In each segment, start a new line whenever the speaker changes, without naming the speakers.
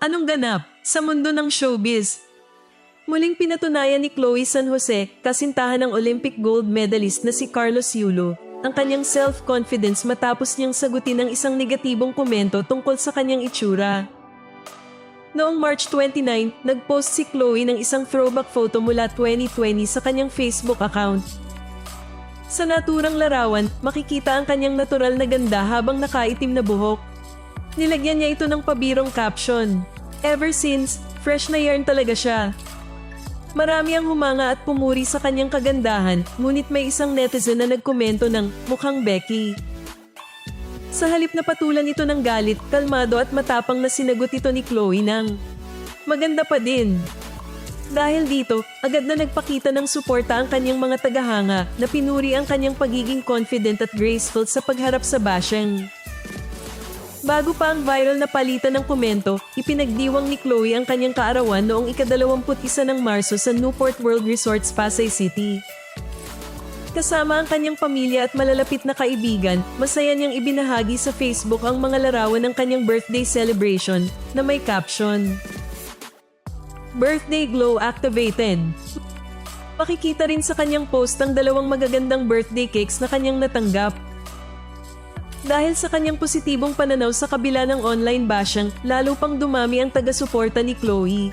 Anong ganap sa mundo ng showbiz? Muling pinatunayan ni Chloe San Jose, kasintahan ng Olympic gold medalist na si Carlos Yulo, ang kanyang self-confidence matapos niyang sagutin ang isang negatibong komento tungkol sa kanyang itsura. Noong March 29, nag-post si Chloe ng isang throwback photo mula 2020 sa kanyang Facebook account. Sa naturang larawan, makikita ang kanyang natural na ganda habang nakaitim na buhok. Nilagyan niya ito ng pabirong caption. Ever since, fresh na yarn talaga siya. Marami ang humanga at pumuri sa kanyang kagandahan, ngunit may isang netizen na nagkomento ng mukhang Becky. Sa halip na patulan ito ng galit, kalmado at matapang na sinagot ito ni Chloe ng maganda pa din. Dahil dito, agad na nagpakita ng suporta ang kanyang mga tagahanga na pinuri ang kanyang pagiging confident at graceful sa pagharap sa bashing. Bago pa ang viral na palitan ng komento, ipinagdiwang ni Chloe ang kanyang kaarawan noong ikadalawamput-isa ng Marso sa Newport World Resorts, Pasay City. Kasama ang kanyang pamilya at malalapit na kaibigan, masaya niyang ibinahagi sa Facebook ang mga larawan ng kanyang birthday celebration na may caption. Birthday Glow Activated. Makikita rin sa kanyang post ang dalawang magagandang birthday cakes na kanyang natanggap. Dahil sa kanyang positibong pananaw sa kabila ng online bashing, lalo pang dumami ang taga-suporta ni Chloe.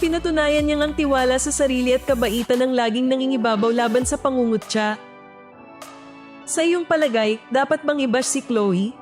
Pinatunayan niyang ang tiwala sa sarili at kabaitan ng laging nangingibabaw laban sa pangungutya. Sa iyong palagay, dapat bang i-bash si Chloe?